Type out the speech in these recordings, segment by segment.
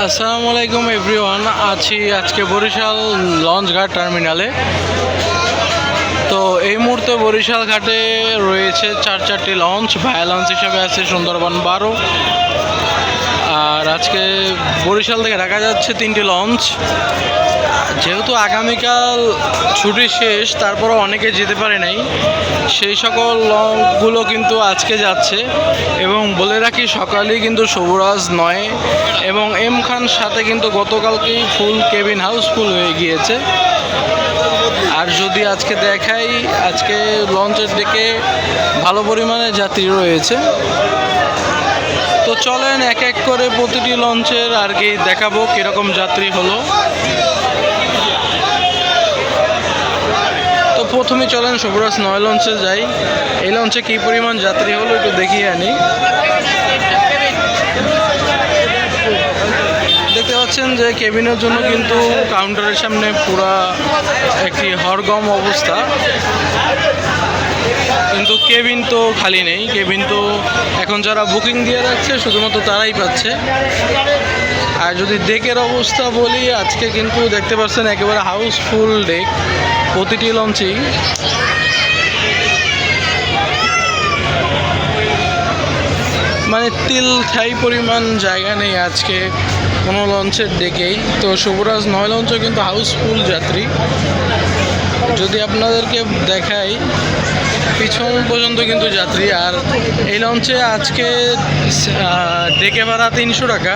আসসালামু আলাইকুম এভরিওয়ান আছি আজকে বরিশাল লঞ্চ ঘাট টার্মিনালে। তো এই মুহূর্তে বরিশাল ঘাটে রয়েছে চার চারটি লঞ্চ। ভায়া লঞ্চ হিসাবে আছে সুন্দরবন বারো। আর আজকে বরিশাল থেকে দেখা যাচ্ছে তিনটি লঞ্চ। যেহেতু আগামীকাল ছুটি শেষ, তারপরও অনেকে যেতে পারে নাই। সেই সকল লঞ্চগুলো কিন্তু আজকে যাচ্ছে এবং বলে রাখি, সকালেই কিন্তু সবুরাজ নয় এবং এম খান সাথে কিন্তু গতকালকেই ফুল কেবিন হাউস ফুল হয়ে গিয়েছে। আর যদি আজকে দেখাই, আজকে লঞ্চের দিকে ভালো পরিমাণে যাত্রী রয়েছে। তো চলেন এক এক করে প্রতিটি লঞ্চের আর কি দেখাবো কীরকম যাত্রী হলো। তো প্রথমে চলেন শুভরাজ নয় লঞ্চে যাই। এই লঞ্চে কী পরিমাণ যাত্রী হলো একটু দেখিয়ে আনি। দেখতে পাচ্ছেন যে কেবিনের জন্য কিন্তু কাউন্টারের সামনে পুরা একটি হরগম অবস্থা। কিন্তু কেবিন তো খালি নেই, কেবিন তো এখন যারা বুকিং দিয়ে রাখছে শুধুমাত্র তারাই পাচ্ছে। আর যদি ডেকের অবস্থা বলি, আজকে কিন্তু দেখতে পাচ্ছেন একেবারে হাউসফুল ডেক, প্রতিটি লঞ্চেই। মানে তিল ঠাই পরিমাণ জায়গা নেই আজকে কোনো লঞ্চের ডেকেই। তো শুভরাজ নয় লঞ্চও কিন্তু হাউসফুল যাত্রী। যদি আপনাদেরকে দেখাই, পিছন পর্যন্ত কিন্তু যাত্রী। আর এই লঞ্চে আজকে ডেকে ভাড়া তিনশো টাকা।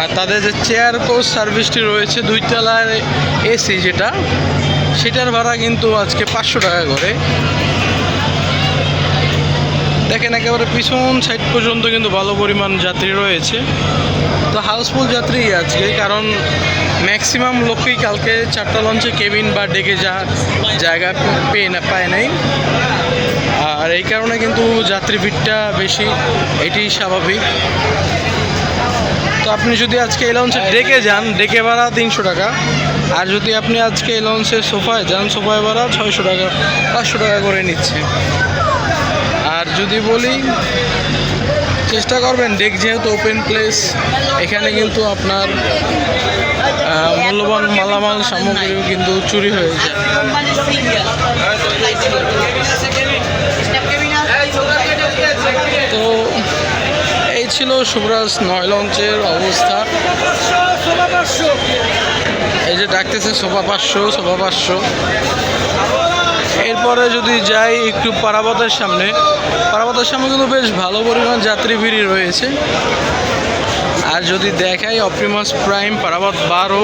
আর তাদের যে চেয়ার কোচ সার্ভিসটি রয়েছে দুই তলার এসি যেটা, সেটার ভাড়া কিন্তু আজকে পাঁচশো টাকা করে। দেখেন একেবারে পিছন সাইড পর্যন্ত কিন্তু ভালো পরিমাণ যাত্রী রয়েছে। তো হাউসফুল যাত্রী আজকে, কারণ ম্যাক্সিমাম লোকই কালকে চারটা লঞ্চে কেবিন বা ডেকে যা জায়গা পেয়ে না পায় নাই। আর এই কারণে কিন্তু যাত্রী ভিড়টা বেশি এটি স্বাভাবিক। তো আপনি যদি আজকে এই লঞ্চে ডেকে যান, ডেকে ভাড়া তিনশো টাকা। আর যদি আপনি আজকে এই লঞ্চে সোফায় যান, সোফায় ভাড়া ছয়শো টাকা, পাঁচশো টাকা করে নিচ্ছে। যদি বলি, চেষ্টা করবেন। ডেক যেহেতু ওপেন প্লেস এখানে কিন্তু আপনার মূল্যবান মালামাল, সামগ্রীও কিন্তু চুরি হয়ে যায়। তো, এই ছিল শুভরাজ নয় লঞ্চের অবস্থা। এই যে ডাকতেছে সোফা পাঁচশো সোফা পাঁচশো। এরপরে যদি যাই একটু পারাবতের সামনে পারাবতের সামনে কিন্তু বেশ ভালো পরিমাণ যাত্রী ভিড় রয়েছে। আর যদি দেখাই অপ্রিমাস প্রাইম পারাবত বারো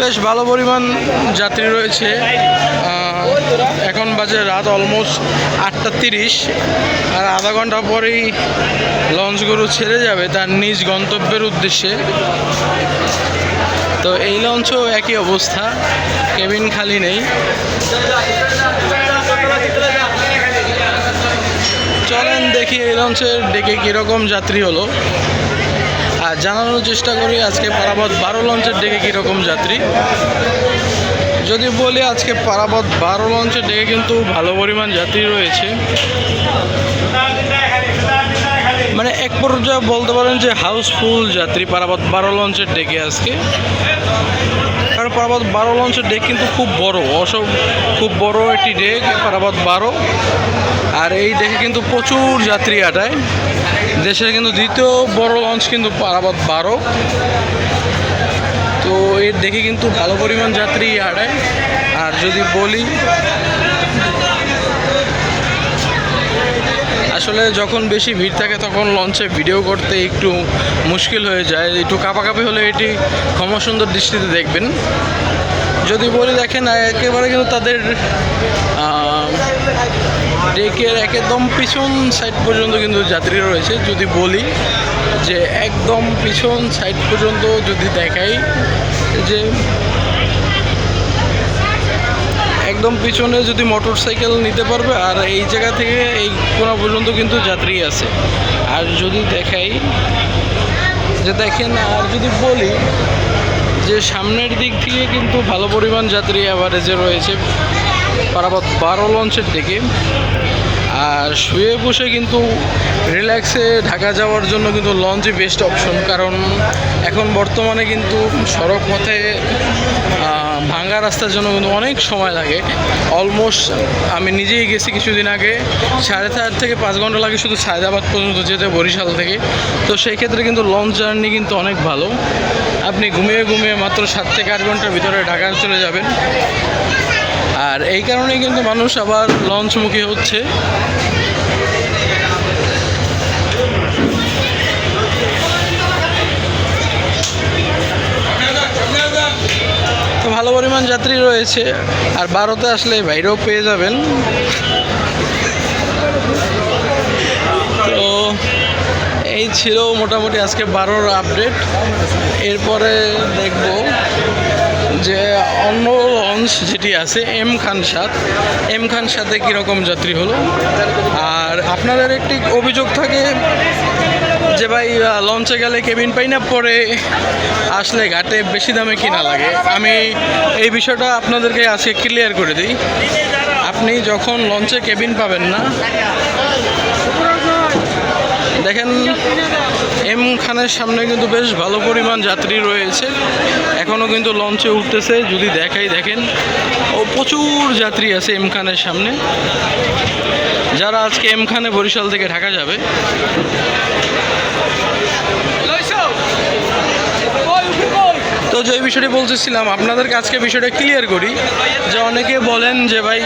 বেশ ভালো পরিমাণ যাত্রী রয়েছে। এখন বাজে রাত অলমোস্ট আটটা তিরিশ। আর আধা ঘণ্টা পরেই লঞ্চগুলো ছেড়ে যাবে তার নিজ গন্তব্যের উদ্দেশ্যে। তো এই লঞ্চও একই অবস্থা, কেবিন খালি নেই। চলেন দেখি এই লঞ্চের ডেকে কীরকম যাত্রী হলো। জানানোর চেষ্টা করি আজকে পারাবত বারো লঞ্চের ডেকে কীরকম যাত্রী। যদি বলি আজকে পারাবত বারো লঞ্চের ডেকে কিন্তু ভালো পরিমাণ যাত্রী রয়েছে। মানে এক পর্যায়ে বলতে পারেন যে হাউসফুল যাত্রী পারাবত বারো লঞ্চের ডেকে আজকে। কারণ পারাবত বারো লঞ্চের ডেক কিন্তু খুব বড় অসব খুব বড় একটি ডেক পারাবত বারো। আর এই ডেকে কিন্তু প্রচুর যাত্রী আটায় দেশের কিন্তু দ্বিতীয় বড় লঞ্চ কিন্তু পারাবত বারো। তো এর দেখে কিন্তু ভালো পরিমাণ যাত্রী আটায় আর যদি বলি, আসলে যখন বেশি ভিড় থাকে তখন লঞ্চে ভিডিও করতে একটু মুশকিল হয়ে যায়। একটু কাপাকাপি হলে এটি ক্ষমা সুন্দর দৃষ্টিতে দেখবেন। যদি বলি দেখেন, একেবারে কিন্তু তাদের ডেকের একদম পিছন সাইড পর্যন্ত কিন্তু যাত্রী রয়েছে। যদি বলি যে একদম পিছন সাইড পর্যন্ত যদি দেখাই যে একদম পিছনে যদি মোটর সাইকেল নিতে পারবে, আর এই জায়গা থেকে এই কোনা পর্যন্ত কিন্তু যাত্রী আছে। আর যদি দেখাই যে দেখেন, আর যদি বলি যে সামনের দিক থেকে কিন্তু ভালো পরিমাণ যাত্রী অ্যাভারেজে রয়েছে। পারাবত বারো লঞ্চের দিকে। আর শুয়ে বসে কিন্তু রিল্যাক্সে ঢাকা যাওয়ার জন্য কিন্তু লঞ্চই বেস্ট অপশন কারণ এখন বর্তমানে কিন্তু সড়ক পথে ভাঙ্গা রাস্তার জন্য কিন্তু অনেক সময় লাগে। অলমোস্ট আমি নিজেই গেছি কিছুদিন আগে, সাড়ে চার থেকে পাঁচ ঘণ্টা লাগে শুধু সায়দাবাদ পর্যন্ত যেতে বরিশাল থেকে। তো সেই ক্ষেত্রে কিন্তু লঞ্চ জার্নি কিন্তু অনেক ভালো। আপনি ঘুমিয়ে ঘুমিয়ে মাত্র সাত থেকে আট ঘণ্টার ভিতরে ঢাকা চলে যাবেন। আর এই কারণেই কিন্তু মানুষ আবার লঞ্চমুখী হচ্ছে। ভালো পরিমাণ যাত্রী রয়েছে, আর বারোতে আসলে বাইরেও পেয়ে যাবেন। তো এই ছিল মোটামুটি আজকে বারোর আপডেট। এরপরে দেখব যে অন্য লঞ্চ যেটি আছে, এম খান সাত এম খান সাথে কীরকম যাত্রী হলো? আর আপনাদের একটি অভিযোগ থাকে যে ভাই লঞ্চে গেলে কেবিন পাই না, পরে আসলে ঘাটে বেশি দামে কিনা লাগে। আমি এই বিষয়টা আপনাদেরকে আজকে ক্লিয়ার করে দিই। আপনি যখন লঞ্চে কেবিন পাবেন না, দেখেন এম খানের সামনে কিন্তু বেশ ভালো পরিমাণ যাত্রী রয়েছে। এখনও কিন্তু লঞ্চে উঠতেছে, যদি দেখাই দেখেন। ও প্রচুর যাত্রী আছে এম খানের সামনে। যারা আজকে এম খানে বরিশাল থেকে ঢাকা যাবে তো যে বিষয়টি বলতেছিলাম, আপনাদেরকে আজকে বিষয়টা ক্লিয়ার করি। যে অনেকে বলেন যে, ভাই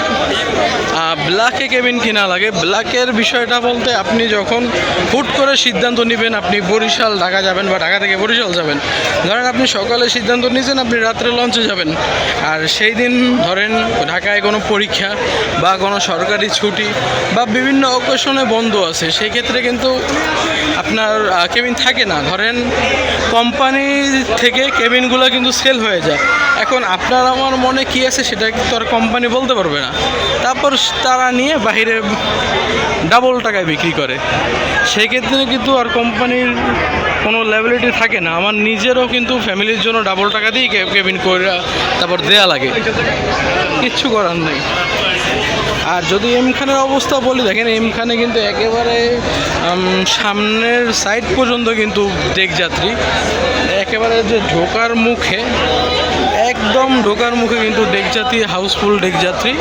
ব্ল্যাকে কেবিন কিনা লাগে। ব্ল্যাকের বিষয়টা বলতে আপনি যখন হুট করে সিদ্ধান্ত নেবেন, আপনি বরিশাল, ঢাকা যাবেন বা ঢাকা থেকে বরিশাল যাবেন। ধরেন আপনি সকালে সিদ্ধান্ত নিয়েছেন আপনি রাত্রে লঞ্চে যাবেন। আর সেই দিন ধরেন ঢাকায় কোনো পরীক্ষা বা কোনো সরকারি ছুটি বা বিভিন্ন অকেশনে বন্ধ আছে সেই ক্ষেত্রে কিন্তু আপনার কেবিন থাকে না। ধরেন কোম্পানি থেকে কেবিনগুলো কিন্তু সেল হয়ে যায়। এখন আপনার আমার মনে কি আছে সেটা কিন্তু আর কোম্পানি বলতে পারবে না। তারপর তারা নিয়ে বাহিরে ডাবল টাকায় বিক্রি করে। সেক্ষেত্রে কিন্তু আর কোম্পানির কোনো লেবিলিটি থাকে না। আমার নিজেরও কিন্তু ফ্যামিলির জন্য ডাবল টাকা দিয়ে কেবিন করে তারপর দেয়া লাগে। কিচ্ছু করার নেই। আর যদি এম খানের অবস্থা বলি দেখেন এম খানে কিন্তু একেবারে সামনের সাইড পর্যন্ত কিন্তু ডেক যাত্রী একেবারে যে ঢোকার মুখে একদম ঢোকার মুখে কিন্তু ডেক যাত্রী হাউসফুল ডেক যাত্রী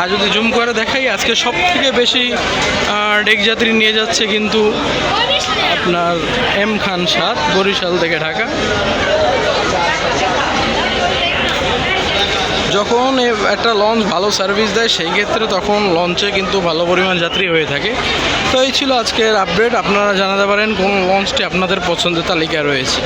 আর যদি জুম করে দেখাই আজকে সব থেকে বেশি আহ, ডেক যাত্রী নিয়ে যাচ্ছে কিন্তু আপনার এম খান সাত বরিশাল থেকে ঢাকা। যখন একটা লঞ্চ ভালো সার্ভিস দেয়, সেই ক্ষেত্রে তখন লঞ্চে কিন্তু ভালো পরিমাণ যাত্রী হয়ে থাকে। তো এই ছিল আজকের আপডেট আপনারা জানাতে পারেন কোন লঞ্চটি আপনাদের পছন্দের তালিকায় রয়েছে।